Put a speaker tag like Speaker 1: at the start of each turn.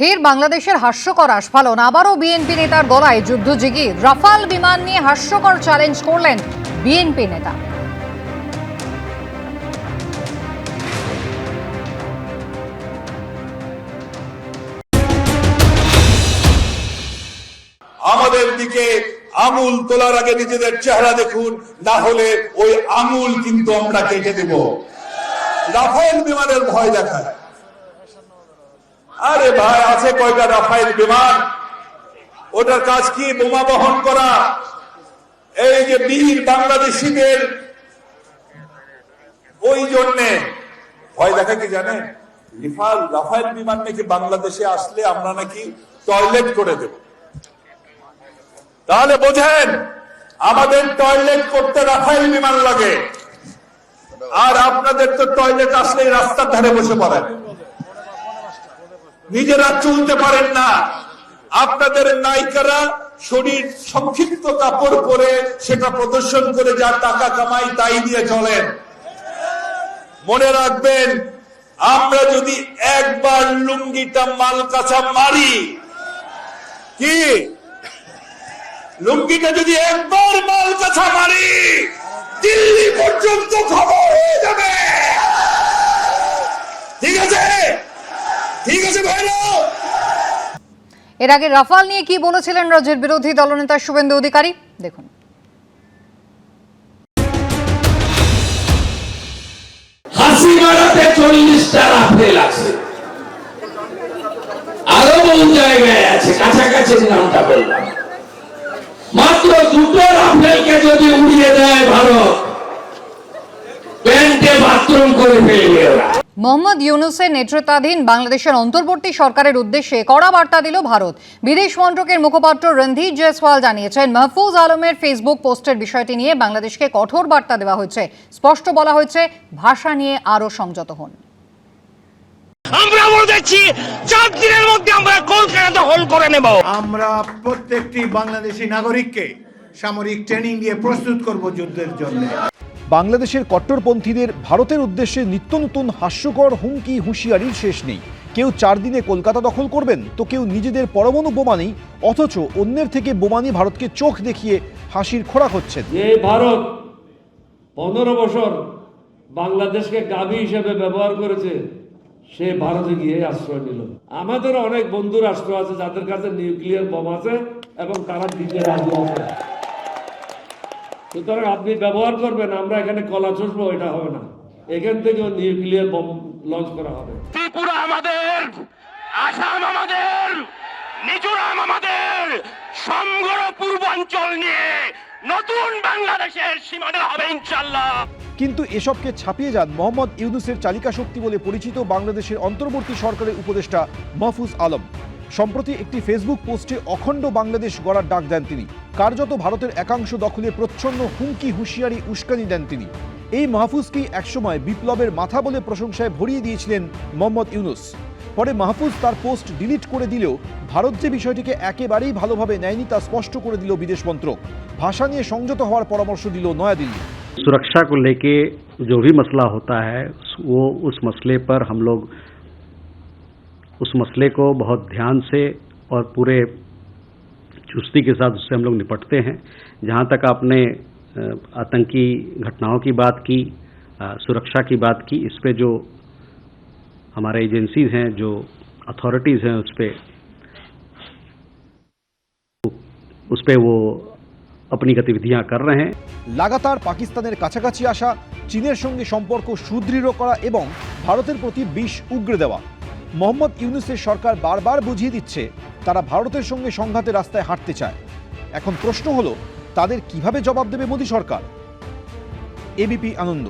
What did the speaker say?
Speaker 1: ফের বাংলাদেশের হাস্যকর আস্ফালন। আবারও বিএনপি নেতার গলায় যুদ্ধ জিগির। রাফাল বিমান নিয়ে হাস্যকর চ্যালেঞ্জ করলেন বিএনপি নেতা।
Speaker 2: আমাদের দিকে আঙুল তোলার আগে নিজেদের চেহারা দেখুন, না হলে ওই আঙুল কিন্তু আমরা কেটে দেব। রাফাইল বিমানের ভয় দেখায়। আরে ভাই, আছে কয়টা রাফাইল বিমান ওটার কাজ কি? বোমা বহন করা। এই যে বীর বাংলাদেশিদের ওই জন্যে। ভয় দেখা কি জানেন রিফাল রাফাইল বিমান নাকি বাংলাদেশে আসলে আমরা নাকি টয়লেট করে দেব। তাহলে বোঝেন, আমাদের টয়লেট করতে রাফাইল বিমান লাগে। আর আপনাদের তো টয়লেট আসলেই রাস্তার ধারে বসে পড়েন। নিজেরা চলতে পারেন না। আপনাদের নায়িকারা শরীর সংক্ষিপ্ত কাপড় পরে সেটা প্রদর্শন করে যা টাকা কামাই তাই দিয়ে চলেন। মনে রাখবেন, আমরা যদি একবার লুঙ্গিটা মাল কাছা মারি, কি? লুঙ্গিটা যদি একবার মাল কাছা মারি, দিল্লি পর্যন্ত খবর
Speaker 1: এর আগে রাফাল নিয়ে কি বলেছিলেন রাজ্যের বিরোধী দলনেতা শুভেন্দু অধিকারী? দেখুন।
Speaker 3: যদি উড়িয়ে দেয় ভারত, প্যান্টে বাথরুম করে ফেলবে ওরা।
Speaker 1: মোহাম্মদ ইউনুসের নেতৃত্বাধীন বাংলাদেশের অন্তর্বর্তী সরকারের উদ্দেশ্যে কড়া বার্তা দিল ভারত। বিদেশ মন্ত্রকের মুখপাত্র রণধীর জয়সওয়াল জানিয়েছেন মাহফুজ আলমের ফেসবুক পোস্টের বিষয়টি নিয়ে বাংলাদেশকে কঠোর বার্তা দেওয়া হয়েছে। স্পষ্ট বলা হয়েছে ভাষা নিয়ে আরও সংযত হন।
Speaker 4: আমরা বলেছি চার দিনের মধ্যে আমরা কলকাতা দখল করে নেব।
Speaker 5: আমরা প্রত্যেকটি বাংলাদেশি নাগরিককে সামরিক ট্রেনিং দিয়ে প্রস্তুত করব যুদ্ধের জন্য।
Speaker 6: বাংলাদেশের কট্টরপন্থীদের ভারতের উদ্দেশ্যে নিত্য নতুন হাস্যকর হুমকি হুঁশিয়ারির শেষ নেই। কেউ চার দিনে কলকাতা দখল করবেন, তো কেউ নিজেদের পরমাণু বোমা নেই, অথচ অন্যের থেকে বোমানি ভারতকে চোখ দেখিয়ে হাসির খোরাক হচ্ছেন।
Speaker 7: যে ভারত পনেরো বছর বাংলাদেশকে গাবি হিসেবে ব্যবহার করেছে, সে ভারতে গিয়ে আশ্রয় নিল। আমাদের অনেক বন্ধু রাষ্ট্র আছে, যাদের কাছে নিউক্লিয়ার বম আছে এবং তারা দিতে রাজি আছে সুতরাং আপনি ব্যবহার করবেন আমরা এখানে কলা চষবো এটা হবে না। এখান থেকেও নিউক্লিয়ার বম লঞ্চ করা হবে।
Speaker 4: ত্রিপুরা আমাদের আসাম আমাদের মিজোরাম আমাদের সমগ্র পূর্বাঞ্চল নিয়ে নতুন বাংলাদেশের সীমানা হবে ইনশাল্লাহ
Speaker 6: কিন্তু এসবকে ছাপিয়ে যান মোহাম্মদ ইউনুসের চালিকা শক্তি বলে পরিচিত বাংলাদেশের অন্তর্বর্তী সরকারের উপদেষ্টা মাহফুজ আলম। সম্প্রতি একটি ফেসবুক পোস্টে অখণ্ড বাংলাদেশ গড়ার ডাক দেন তিনি। কার্যত ভারতের একাংশ দখলে প্রচ্ছন্ন হুমকি হুঁশিয়ারি উস্কানি দেন তিনি এই মাহফুজকেই একসময় বিপ্লবের মাথা বলে প্রশংসায় ভরিয়ে দিয়েছিলেন মোহাম্মদ ইউনুস পরে মাহফুজ তার পোস্ট ডিলিট করে দিলেও ভারত যে বিষয়টিকে একেবারেই ভালোভাবে নেয়নি তা স্পষ্ট করে দিল বিদেশ মন্ত্রক ভাষা নিয়ে সংযত হওয়ার পরামর্শ দিল নয়াদিল্লি
Speaker 8: सुरक्षा को लेके जो भी मसला होता है वो उस मसले पर हम लोग उस मसले को बहुत ध्यान से और पूरे चुस्ती के साथ उससे हम लोग निपटते हैं जहाँ तक आपने अ, आतंकी घटनाओं की बात की अ, सुरक्षा की बात की इस पे जो हमारे एजेंसीज हैं जो अथॉरिटीज़ हैं उस पे उस पे वो अपनी गतिविधियां कर रहे हैं
Speaker 6: লাগাতার পাকিস্তানের কাছাকাছি আসা চীনের সঙ্গে সম্পর্ক সুদৃঢ় করা এবং ভারতের প্রতি বিষ উগড়ে দেওয়া মোহাম্মদ ইউনুসের সরকার বারবার বুঝিয়ে দিচ্ছে তারা ভারতের সঙ্গে সংঘাতের রাস্তায় হাঁটতে চায়। এখন প্রশ্ন হলো, তাদের কীভাবে জবাব দেবে মোদী সরকার? এবিপি আনন্দ।